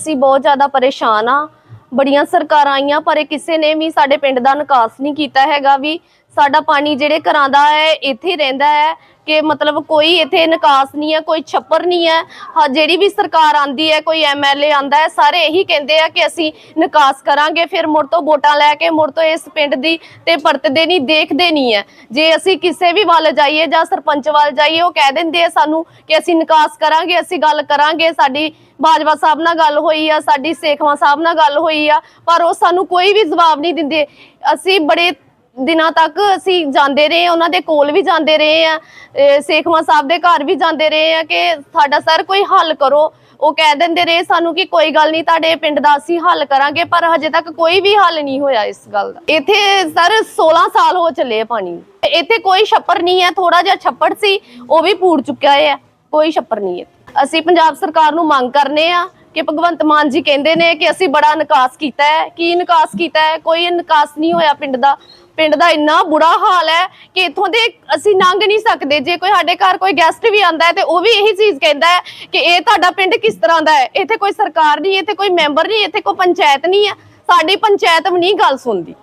ਅਸੀਂ ਬਹੁਤ ਜ਼ਿਆਦਾ ਪਰੇਸ਼ਾਨ ਆ। ਬੜੀਆਂ ਸਰਕਾਰਾਂ ਆਈਆਂ, ਪਰ ਇਹ ਕਿਸੇ ਨੇ ਵੀ ਸਾਡੇ ਪਿੰਡ ਦਾ ਨਿਕਾਸ ਨਹੀਂ ਕੀਤਾ ਹੈਗਾ ਵੀ ਸਾਡਾ ਪਾਣੀ ਜਿਹੜੇ ਘਰਾਂ ਦਾ ਹੈ, ਇੱਥੇ ਰਹਿੰਦਾ ਹੈ ਕਿ ਮਤਲਬ ਕੋਈ ਇੱਥੇ ਨਿਕਾਸ ਨਹੀਂ ਹੈ, ਕੋਈ ਛੱਪਰ ਨਹੀਂ ਹੈ। ਹਾਂ, ਜਿਹੜੀ ਵੀ ਸਰਕਾਰ ਆਂਦੀ ਹੈ, ਕੋਈ ਐਮਐਲਏ ਆਂਦਾ ਹੈ, ਸਾਰੇ ਇਹੀ ਕਹਿੰਦੇ ਆ ਕਿ ਅਸੀਂ ਨਿਕਾਸ ਕਰਾਂਗੇ, ਫਿਰ ਮੁੜ ਤੋਂ ਵੋਟਾਂ ਲੈ ਕੇ ਮੁੜ ਤੋਂ ਇਸ ਪਿੰਡ ਦੀ ਤੇ ਪਰਤਦੇ ਨਹੀਂ, ਦੇਖਦੇ ਨਹੀਂ ਹੈ। ਜੇ ਅਸੀਂ ਕਿਸੇ ਵੀ ਵੱਲ ਜਾਈਏ ਜਾਂ ਸਰਪੰਚ ਵੱਲ ਜਾਈਏ, ਉਹ ਕਹਿ ਦਿੰਦੇ ਆ ਸਾਨੂੰ ਕਿ ਅਸੀਂ ਨਿਕਾਸ ਕਰਾਂਗੇ, ਅਸੀਂ ਗੱਲ ਕਰਾਂਗੇ, ਸਾਡੀ ਬਾਜਵਾ ਸਾਹਿਬ ਨਾਲ ਗੱਲ ਹੋਈ ਆ, ਸਾਡੀ ਸੇਖਵਾ ਸਾਹਿਬ ਨਾਲ ਗੱਲ ਹੋਈ ਆ, ਪਰ ਉਹ ਸਾਨੂੰ ਕੋਈ ਵੀ ਜਵਾਬ ਨਹੀਂ ਦਿੰਦੇ। ਅਸੀਂ ਬੜੇ ਦਿਨਾਂ ਤੱਕ ਅਸੀਂ ਜਾਂਦੇ ਰਹੇ, ਉਹਨਾਂ ਦੇ ਕੋਲ ਵੀ ਜਾਂਦੇ ਰਹੇ ਆ, ਅਹ ਸੇਖਵਾ ਸਾਹਿਬ ਦੇ ਘਰ ਵੀ ਜਾਂਦੇ ਰਹੇ ਆ ਕਿ ਸਾਡਾ ਸਰ ਕੋਈ ਹੱਲ ਕਰੋ। ਉਹ ਕਹਿ ਦਿੰਦੇ ਰਹੇ ਸਾਨੂੰ ਕਿ ਕੋਈ ਗੱਲ ਨਹੀਂ, ਤੁਹਾਡੇ ਪਿੰਡ ਦਾ ਅਸੀਂ ਹੱਲ ਕਰਾਂਗੇ, ਪਰ ਹਜੇ ਤੱਕ ਕੋਈ ਵੀ ਹੱਲ ਨਹੀਂ ਹੋਇਆ ਇਸ ਗੱਲ ਦਾ। ਇੱਥੇ ਸਰ 16 ਸਾਲ ਹੋ ਚੱਲੇ ਆ ਪਾਣੀ ਇੱਥੇ ਕੋਈ ਛੱਪਰ ਨਹੀਂ ਹੈ ਥੋੜਾ ਜਿਹਾ ਛੱਪੜ ਸੀ, ਉਹ ਵੀ ਪੂੜ ਚੁੱਕਿਆ ਹੈ ਕੋਈ ਛੱਪਰ ਨਹੀਂ ਹੈ ਅਸੀਂ ਪੰਜਾਬ ਸਰਕਾਰ ਨੂੰ ਮੰਗ ਕਰਨੇ ਆ ਕਿ ਭਗਵੰਤ ਮਾਨ ਜੀ ਕਹਿੰਦੇ ਨੇ ਕਿ ਅਸੀਂ ਬੜਾ ਨਿਕਾਸ ਕੀਤਾ ਹੈ। ਕੀ ਨਿਕਾਸ ਕੀਤਾ ਹੈ? ਕੋਈ ਨਿਕਾਸ ਨਹੀਂ ਹੋਇਆ ਪਿੰਡ ਦਾ। ਪਿੰਡ ਦਾ ਇੰਨਾ ਬੁਰਾ ਹਾਲ ਹੈ ਕਿ ਇਥੋਂ ਦੇ ਅਸੀਂ ਲੰਘ ਨਹੀਂ ਸਕਦੇ। ਜੇ ਕੋਈ ਸਾਡੇ ਘਰ ਕੋਈ ਗੈਸਟ ਵੀ ਆਂਦਾ ਹੈ ਤੇ ਉਹ ਵੀ ਇਹੀ ਚੀਜ਼ ਕਹਿੰਦਾ ਹੈ ਕਿ ਇਹ ਤੁਹਾਡਾ ਪਿੰਡ ਕਿਸ ਤਰ੍ਹਾਂ ਦਾ ਹੈ? ਇੱਥੇ ਕੋਈ ਸਰਕਾਰ ਨਹੀਂ, ਇੱਥੇ ਕੋਈ ਮੈਂਬਰ ਨਹੀਂ, ਇੱਥੇ ਕੋਈ ਪੰਚਾਇਤ ਨਹੀਂ ਹੈ। ਸਾਡੀ ਪੰਚਾਇਤ ਵੀ ਨਹੀਂ ਗੱਲ ਸੁਣਦੀ।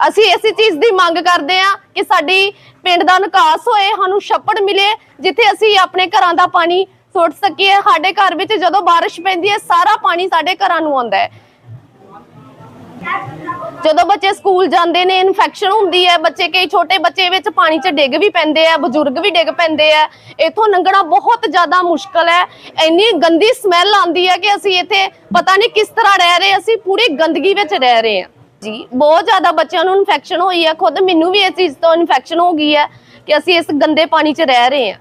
ਅਸੀਂ ਇਸੇ ਚੀਜ਼ ਦੀ ਮੰਗ ਕਰਦੇ ਆ ਕਿ ਸਾਡੀ ਪਿੰਡ ਦਾ ਨਿਕਾਸ ਹੋਏ, ਸਾਨੂੰ ਛੱਪੜ ਮਿਲੇ, ਜਿੱਥੇ ਅਸੀਂ ਆਪਣੇ ਘਰਾਂ ਦਾ ਪਾਣੀ ਸੁੱਟ ਸਕੀਏ। ਸਾਡੇ ਘਰ ਵਿੱਚ ਜਦੋਂ ਬਾਰਿਸ਼ ਪੈਂਦੀ ਹੈ, ਸਾਰਾ ਪਾਣੀ ਸਾਡੇ ਘਰਾਂ ਨੂੰ ਆਉਂਦਾ ਹੈ। ਜਦੋਂ ਬੱਚੇ ਸਕੂਲ ਜਾਂਦੇ ਨੇ ਇਨਫੈਕਸ਼ਨ ਹੁੰਦੀ ਹੈ, ਬੱਚੇ ਕਈ ਛੋਟੇ ਬੱਚੇ ਵਿੱਚ ਪਾਣੀ 'ਚ ਡਿੱਗ ਵੀ ਪੈਂਦੇ ਆ, ਬਜ਼ੁਰਗ ਵੀ ਡਿੱਗ ਪੈਂਦੇ ਆ। ਇੱਥੋਂ ਲੰਘਣਾ ਬਹੁਤ ਜ਼ਿਆਦਾ ਮੁਸ਼ਕਲ ਹੈ। ਇੰਨੀ ਗੰਦੀ ਸਮੈਲ ਆਉਂਦੀ ਹੈ ਕਿ ਅਸੀਂ ਇੱਥੇ ਪਤਾ ਨਹੀਂ ਕਿਸ ਤਰ੍ਹਾਂ ਰਹਿ ਰਹੇ ਅਸੀਂ ਪੂਰੀ ਗੰਦਗੀ ਵਿੱਚ ਰਹਿ ਰਹੇ ਹਾਂ। ਜੀ, ਬਹੁਤ ਜ਼ਿਆਦਾ ਬੱਚਿਆਂ ਨੂੰ ਇਨਫੈਕਸ਼ਨ ਹੋਈ ਹੈ। ਖੁਦ ਮੈਨੂੰ ਵੀ ਇਸ ਚੀਜ਼ ਤੋਂ ਇਨਫੈਕਸ਼ਨ ਹੋ ਗਈ ਹੈ ਕਿ ਅਸੀਂ ਇਸ ਗੰਦੇ ਪਾਣੀ 'ਚ ਰਹਿ ਰਹੇ ਹਾਂ।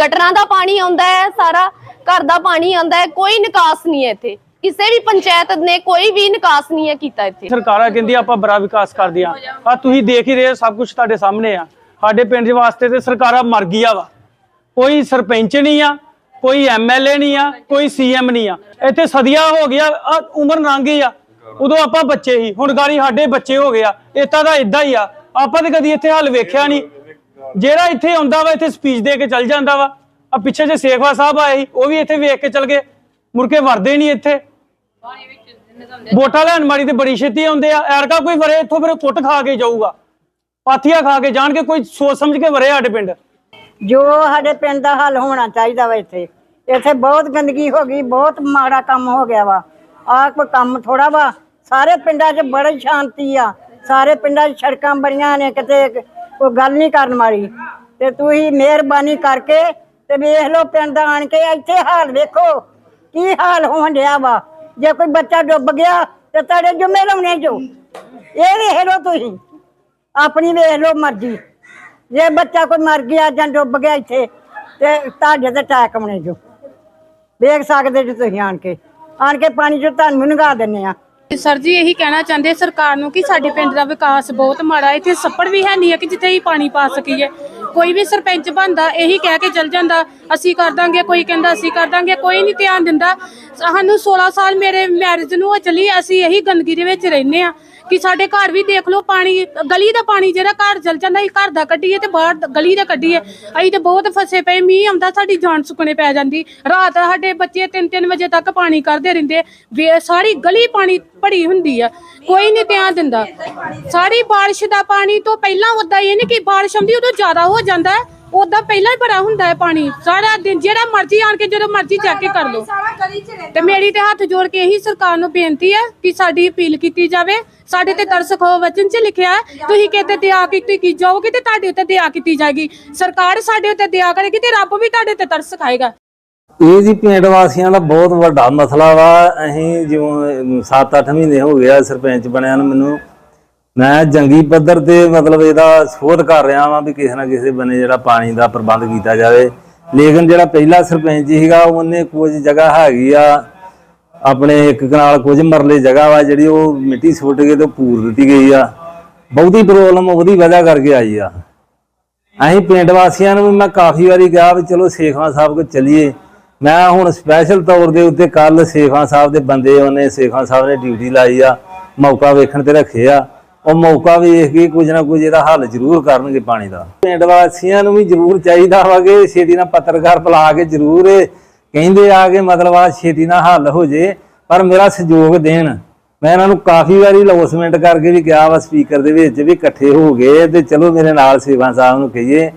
ਗਟਰਾਂ ਦਾ ਪਾਣੀ ਆਉਂਦਾ ਹੈ ਸਾਰਾ ਘਰ ਦਾ ਪਾਣੀ ਆਉਂਦਾ ਹੈ ਕੋਈ ਨਿਕਾਸ ਨਹੀਂ ਹੈ ਇੱਥੇ। ਕਿਸੇ ਵੀ ਪੰਚਾਇਤ ਨੇ ਕੋਈ ਵੀ ਨਿਕਾਸ ਨਹੀਂ ਹੈ ਕੀਤਾ ਇੱਥੇ। ਸਰਕਾਰਾਂ ਕਹਿੰਦੀ ਆਪਾਂ ਬੜਾ ਵਿਕਾਸ ਕਰਦੀਆਂ। ਆ ਤੁਸੀਂ ਦੇਖ ਹੀ ਰਹੇ ਹੋ, ਸਭ ਕੁਝ ਤੁਹਾਡੇ ਸਾਹਮਣੇ ਆ। ਸਾਡੇ ਪਿੰਡ ਦੇ ਵਾਸਤੇ ਤੇ ਸਰਕਾਰਾਂ ਮਰ ਗਈਆ ਵਾ। ਕੋਈ ਸਰਪੰਚ ਨਹੀਂ ਆ ਕੋਈ ਐਮਐਲਏ ਨਹੀਂ ਆ ਕੋਈ ਸੀਐਮ ਨਹੀਂ ਆ। ਇੱਥੇ ਸਦੀਆਂ ਹੋ ਗਿਆ ਆਹ ਉਮਰ ਲੰਘ ਗਈ ਆ। ਉਦੋਂ ਆਪਾਂ ਬੱਚੇ ਹੀ ਹੁਣ ਗਾੜੀ ਸਾਡੇ ਬੱਚੇ ਹੋ ਗਏ ਆ। ਇਤਾਂ ਦਾ ਇਦਾਂ ਹੀ ਆ। ਆਪਾਂ ਤੇ ਕਦੀ ਇੱਥੇ ਹੱਲ ਵੇਖਿਆ ਨਹੀਂ। ਜਿਹੜਾ ਇੱਥੇ ਆਉਂਦਾ ਵਾ, ਇੱਥੇ ਸਪੀਚ ਦੇ ਕੇ ਚੱਲ ਜਾਂਦਾ ਵਾ। ਆ ਪਿੱਛੇ ਜੇ ਸੇਖਵਾ ਸਾਹਿਬ ਆਏ ਸੀ, ਉਹ ਵੀ ਇੱਥੇ ਵੇਖ ਕੇ ਚੱਲ ਗਏ। ਮੁੜ ਵਰਦੇ ਨਹੀਂ ਇੱਥੇ। ਵੋਟਾਂ ਲੈਣ ਮਾਰੀ ਤੇ ਬੜੀ ਛੇਤੀ ਆਉਂਦੇ ਆ। ਐਰਕਾ ਕੋਈ ਵਰੇ ਇੱਥੋਂ ਫਿਰ ਕੁੱਟ ਖਾ ਕੇ ਜਾਊਗਾ। ਪਾਥੀਆਂ ਖਾ ਕੇ ਜਾਣ ਕੇ ਕੋਈ ਸੋਚ ਸਮਝ ਕੇ ਵਰੇ ਸਾਡੇ ਪਿੰਡ। ਜੋ ਸਾਡੇ ਪਿੰਡ ਦਾ ਹੱਲ ਹੋਣਾ ਚਾਹੀਦਾ ਵਾ ਇੱਥੇ। ਇੱਥੇ ਬਹੁਤ ਗੰਦਗੀ ਹੋ ਗਈ, ਬਹੁਤ ਮਾੜਾ ਕੰਮ ਹੋ ਗਿਆ ਵਾ। ਆਹ ਕੋਈ ਕੰਮ ਥੋੜਾ ਵਾ। ਸਾਰੇ ਪਿੰਡਾਂ 'ਚ ਬੜੀ ਸ਼ਾਂਤੀ ਆ। ਸਾਰੇ ਪਿੰਡਾਂ 'ਚ ਸੜਕਾਂ ਬੜੀਆਂ ਨੇ, ਕਿਤੇ ਕੋਈ ਗੱਲ ਨਹੀਂ ਕਰਨ ਵਾਲੀ। ਤੇ ਤੁਸੀਂ ਮਿਹਰਬਾਨੀ ਕਰਕੇ ਤੇ ਵੇਖ ਲਓ ਪਿੰਡ ਦਾ ਆਣ ਕੇ ਇੱਥੇ ਹਾਲ ਵੇਖੋ, ਕੀ ਹਾਲ ਹੋਣ ਡਿਆ ਵਾ। ਜੇ ਕੋਈ ਬੱਚਾ ਡੁੱਬ ਗਿਆ ਤੇ ਤੁਹਾਡੇ ਜੁਮੇ ਲਾਉਣੇ ਜੋ। ਇਹ ਵੇਖ ਲਓ ਤੁਸੀਂ, ਆਪਣੀ ਵੇਖ ਲਓ ਮਰਜ਼ੀ। ਜੇ ਬੱਚਾ ਕੋਈ ਮਰ ਗਿਆ ਜਾਂ ਡੁੱਬ ਗਿਆ ਇੱਥੇ, ਤੇ ਤੁਹਾਡੇ ਤੇ ਟੈਕ ਆਉਣੇ ਜੋ। ਵੇਖ ਸਕਦੇ ਜੀ ਤੁਸੀਂ ਆਣ ਕੇ। ਆਣ ਕੇ ਪਾਣੀ ਚੋਂ ਤੁਹਾਨੂੰ ਨੰਗਾ ਦਿੰਨੇ ਆ। ਸਰ ਜੀ ਇਹੀ ਕਹਿਣਾ ਚਾਹੁੰਦੇ ਸਰਕਾਰ ਨੂੰ ਕਿ ਸਾਡੇ ਪਿੰਡ ਦਾ ਵਿਕਾਸ ਬਹੁਤ ਮਾੜਾ ਹੈ। ਇੱਥੇ ਸੱਪੜ ਵੀ ਹੈ ਨਹੀਂ ਹੈ ਕਿ ਜਿੱਥੇ ਹੀ ਪਾਣੀ ਪਾ ਸਕੀਏ। ਕੋਈ ਵੀ ਸਰਪੰਚ ਬਣਦਾ, ਇਹੀ ਕਹਿ ਕੇ ਚਲ ਜਾਂਦਾ, ਅਸੀਂ ਕਰ ਦਾਂਗੇ, ਕੋਈ ਕਹਿੰਦਾ ਅਸੀਂ ਕਰ ਦਾਂਗੇ, ਕੋਈ ਨਹੀਂ ਧਿਆਨ ਦਿੰਦਾ। ਸਾਨੂੰ 16 ਸਾਲ ਮੇਰੇ ਮੈਰਿਜ ਨੂੰ ਚਲੀ, ਅਸੀਂ ਇਹੀ ਗੰਦਗੀ ਦੇ ਵਿੱਚ ਰਹਿੰਦੇ ਆ ਕਿ ਸਾਡੇ ਘਰ ਵੀ ਦੇਖ ਲਓ ਪਾਣੀ, ਗਲੀ ਦਾ ਪਾਣੀ ਜਿਹੜਾ ਘਰ ਚਲ ਜਾਂਦਾ, ਅਸੀਂ ਘਰ ਦਾ ਕੱਢੀਏ ਤੇ ਬਾਹਰ ਗਲੀ ਦਾ ਕੱਢੀਏ। ਅਸੀਂ ਤੇ ਬਹੁਤ ਫਸੇ ਪਏ, ਮੀਂਹ ਆਉਂਦਾ, ਸਾਡੀ ਜਾਨ ਸੁੱਕਣੇ ਪੈ ਜਾਂਦੀ। ਰਾਤ ਸਾਡੇ ਬੱਚੇ 3-3 ਵਜੇ ਤੱਕ ਪਾਣੀ ਕਰਦੇ ਰਹਿੰਦੇ। ਸਾਰੀ ਗਲੀ ਪਾਣੀ ਭਰੀ ਹੁੰਦੀ ਆ, ਕੋਈ ਨਹੀਂ ਧਿਆਨ ਦਿੰਦਾ। ਸਾਰੀ ਬਾਰਿਸ਼ ਦਾ ਪਾਣੀ ਤੋਂ ਪਹਿਲਾਂ ਉਦਾਂ ਇਹ ਨਹੀਂ ਕਿ ਬਾਰਿਸ਼ ਆਉਂਦੀ, ਉਦੋਂ ਜ਼ਿਆਦਾ ਹੋ ਜਾਂਦਾ। ਉਦਾਂ ਪਹਿਲਾਂ ਹੀ ਭਰਾ ਹੁੰਦਾ ਹੈ ਪਾਣੀ। ਸਾਰਾ ਦਿਨ ਜਿਹੜਾ ਮਰਜ਼ੀ ਆਣ ਕੇ ਜਦੋਂ ਮਰਜ਼ੀ ਚੈੱਕ ਕੇ ਕਰ ਲਓ। ਤੇ ਮੇਰੀ ਤੇ ਹੱਥ ਜੋੜ ਕੇ ਇਹੀ ਸਰਕਾਰ ਨੂੰ ਬੇਨਤੀ ਹੈ ਕਿ ਸਾਡੀ ਅਪੀਲ ਕੀਤੀ ਜਾਵੇ। ਸਾਡੇ ਤੇ ਤਰਸ ਖੋ ਵਚਨ ਚ ਲਿਖਿਆ ਹੈ, ਤੁਸੀਂ ਕਿਤੇ ਦਇਆ ਕੀਤੀ ਕੀ ਜਾਓਗੇ ਤੇ ਤੁਹਾਡੇ ਉੱਤੇ ਦਇਆ ਕੀਤੀ ਜਾਏਗੀ। ਸਰਕਾਰ ਸਾਡੇ ਉੱਤੇ ਦਇਆ ਕਰੇਗੀ ਤੇ ਰੱਬ ਵੀ ਤੁਹਾਡੇ ਤੇ ਤਰਸ ਖਾਏਗਾ। ਇਹ ਜੀ ਪਿੰਡ ਵਾਸੀਆਂ ਦਾ ਬਹੁਤ ਵੱਡਾ ਮਸਲਾ ਵਾ। ਅਸੀਂ ਜਿਵੇਂ 7-8 ਮਹੀਨੇ ਹੋ ਗਿਆ ਸਰਪੰਚ ਬਣਿਆ ਨੂੰ ਮੈਨੂੰ। ਮੈਂ ਜੰਗੀ ਪੱਧਰ ਤੇ ਮਤਲਬ ਇਹਦਾ ਸੋਧ ਕਰ ਰਿਹਾ ਵਾਂ ਵੀ ਕਿਸੇ ਨਾ ਕਿਸੇ ਬਨੇ ਜਿਹੜਾ ਪਾਣੀ ਦਾ ਪ੍ਰਬੰਧ ਕੀਤਾ ਜਾਵੇ। ਲੇਕਿਨ ਜਿਹੜਾ ਪਹਿਲਾ ਸਰਪੰਚ ਸੀਗਾ, ਉਹਨੇ ਕੁਝ ਜਗ੍ਹਾ ਹੈਗੀ ਆ, ਆਪਣੇ ਇੱਕ ਕਨਾਲ ਕੁਝ ਮਰਲੇ ਜਗ੍ਹਾ ਵਾ ਜਿਹੜੀ ਉਹ ਮਿੱਟੀ ਸੁੱਟ ਕੇ ਤੇ ਪੂਰ ਦਿੱਤੀ ਗਈ ਆ। ਬਹੁਤੀ ਪ੍ਰੋਬਲਮ ਉਹਦੀ ਵਜ੍ਹਾ ਕਰਕੇ ਆਈ ਆ। ਅਸੀਂ ਪਿੰਡ ਵਾਸੀਆਂ ਨੂੰ ਵੀ ਮੈਂ ਕਾਫੀ ਵਾਰੀ ਕਿਹਾ ਵੀ ਚਲੋ ਸੇਖਵਾਂ ਸਾਹਿਬ ਕੋ ਚੱਲੀਏ। ਮੈਂ ਹੁਣ ਸਪੈਸ਼ਲ ਤੌਰ ਦੇ ਉੱਤੇ ਕੱਲ ਸੇਖਵਾਂ ਸਾਹਿਬ ਦੇ ਬੰਦੇ ਉਹਨੇ ਸੇਖਵਾਂ ਸਾਹਿਬ ਨੇ ਡਿਊਟੀ ਲਾਈ ਆ, ਮੌਕਾ ਵੇਖਣ ਤੇ ਰੱਖੇ ਆ। ਉਹ ਮੌਕਾ ਵੇਖ ਕੇ ਕੁਝ ਨਾ ਕੁਝ ਇਹਦਾ ਹੱਲ ਜ਼ਰੂਰ ਕਰਨਗੇ ਪਾਣੀ ਦਾ। ਪਿੰਡ ਵਾਸੀਆਂ ਨੂੰ ਵੀ ਜ਼ਰੂਰ ਚਾਹੀਦਾ ਵਾ ਕਿ ਛੇਤੀ ਨਾਲ ਪੱਤਰਕਾਰ ਬੁਲਾ ਕੇ ਜ਼ਰੂਰ ਇਹ ਕਹਿੰਦੇ ਆ ਕਿ ਮਤਲਬ ਆ ਛੇਤੀ ਨਾਲ ਹੱਲ ਹੋ ਜੇ, ਪਰ ਮੇਰਾ ਸਹਿਯੋਗ ਦੇਣ। ਮੈਂ ਇਹਨਾਂ ਨੂੰ ਕਾਫੀ ਵਾਰੀ ਲੌਸਮੈਂਟ ਕਰਕੇ ਵੀ ਕਿਹਾ ਵਾ ਸਪੀਕਰ ਦੇ ਵਿੱਚ ਵੀ ਇਕੱਠੇ ਹੋ ਗਏ ਤੇ ਚਲੋ ਮੇਰੇ ਨਾਲ ਸੇਵਾ ਸਾਹਿਬ ਨੂੰ ਕਹੀਏ।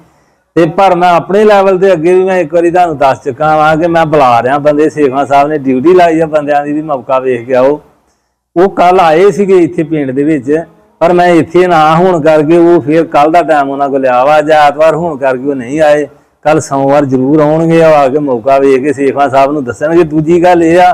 ਤੇ ਪਰ ਮੈਂ ਆਪਣੇ ਲੈਵਲ ਤੇ ਅੱਗੇ ਵੀ ਮੈਂ ਇੱਕ ਵਾਰੀ ਤੁਹਾਨੂੰ ਦੱਸ ਚੁੱਕਾ ਵਾਂ ਕਿ ਮੈਂ ਬੁਲਾ ਰਿਹਾ ਬੰਦੇ, ਸੇਵਾ ਸਾਹਿਬ ਨੇ ਡਿਊਟੀ ਲਾਈ ਆ ਬੰਦਿਆਂ ਦੀ ਵੀ ਮੌਕਾ ਵੇਖ ਕੇ ਆਓ। ਉਹ ਕੱਲ ਆਏ ਸੀਗੇ ਇੱਥੇ ਪਿੰਡ ਦੇ ਵਿੱਚ। ਪਰ ਮੈਂ ਇੱਥੇ ਨਾ ਹੋਣ ਕਰਕੇ ਉਹ ਫਿਰ ਕੱਲ ਦਾ ਟਾਈਮ ਉਹਨਾਂ ਕੋਲ ਲਿਆ ਵਾ ਜਾਂ ਐਤਵਾਰ ਹੋਣ ਕਰਕੇ ਉਹ ਨਹੀਂ ਆਏ। ਕੱਲ ਸੋਮਵਾਰ ਜ਼ਰੂਰ ਆਉਣਗੇ, ਉਹ ਆ ਕੇ ਮੌਕਾ ਵੇਖ ਕੇ ਸੇਖਾਂ ਸਾਹਿਬ ਨੂੰ ਦੱਸਣਗੇ। ਦੂਜੀ ਗੱਲ ਇਹ ਆ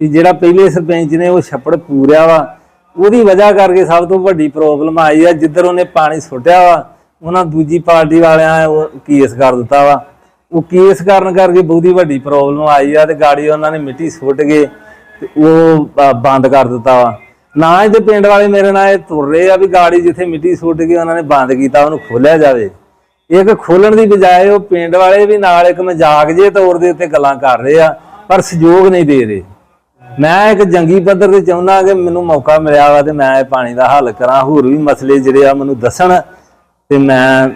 ਕਿ ਜਿਹੜਾ ਪਹਿਲੇ ਸਰਪੰਚ ਨੇ ਉਹ ਛੱਪੜ ਪੂਰਿਆ ਵਾ, ਉਹਦੀ ਵਜ੍ਹਾ ਕਰਕੇ ਸਭ ਤੋਂ ਵੱਡੀ ਪ੍ਰੋਬਲਮ ਆਈ ਆ, ਜਿੱਧਰ ਉਹਨੇ ਪਾਣੀ ਸੁੱਟਿਆ ਵਾ, ਉਹਨਾਂ ਦੂਜੀ ਪਾਰਟੀ ਵਾਲਿਆਂ ਉਹ ਕੇਸ ਕਰ ਦਿੱਤਾ ਵਾ। ਉਹ ਕੇਸ ਕਰਨ ਕਰਕੇ ਬਹੁਤੀ ਵੱਡੀ ਪ੍ਰੋਬਲਮ ਆਈ ਆ ਤੇ ਗਾੜੀ ਉਹਨਾਂ ਨੇ ਮਿੱਟੀ ਸੁੱਟ ਕੇ ਤੇ ਉਹ ਬੰਦ ਕਰ ਦਿੱਤਾ ਵਾ। ਨਾ ਇਹਦੇ ਪਿੰਡ ਵਾਲੇ ਮੇਰੇ ਨਾਲ ਇਹ ਤੁਰ ਰਹੇ ਆ ਵੀ ਗਾੜੀ ਜਿੱਥੇ ਮਿੱਟੀ ਸੁੱਟ ਕੇ ਉਹਨਾਂ ਨੇ ਬੰਦ ਕੀਤਾ, ਉਹਨੂੰ ਖੋਲਿਆ ਜਾਵੇ। ਇੱਕ ਖੋਲਣ ਦੀ ਬਜਾਏ ਉਹ ਪਿੰਡ ਵਾਲੇ ਵੀ ਨਾਲ ਇੱਕ ਮਜ਼ਾਕ ਜੇ ਤੌਰ ਦੇ ਉੱਤੇ ਗੱਲਾਂ ਕਰ ਰਹੇ ਆ, ਪਰ ਸਹਿਯੋਗ ਨਹੀਂ ਦੇ ਰਹੇ। ਮੈਂ ਇੱਕ ਜੰਗੀ ਪੱਧਰ ਤੇ ਚਾਹੁੰਦਾ ਕਿ ਮੈਨੂੰ ਮੌਕਾ ਮਿਲਿਆ ਵਾ ਤੇ ਮੈਂ ਇਹ ਪਾਣੀ ਦਾ ਹੱਲ ਕਰਾਂ, ਹੋਰ ਵੀ ਮਸਲੇ ਜਿਹੜੇ ਆ ਮੈਨੂੰ ਦੱਸਣ ਤੇ ਮੈਂ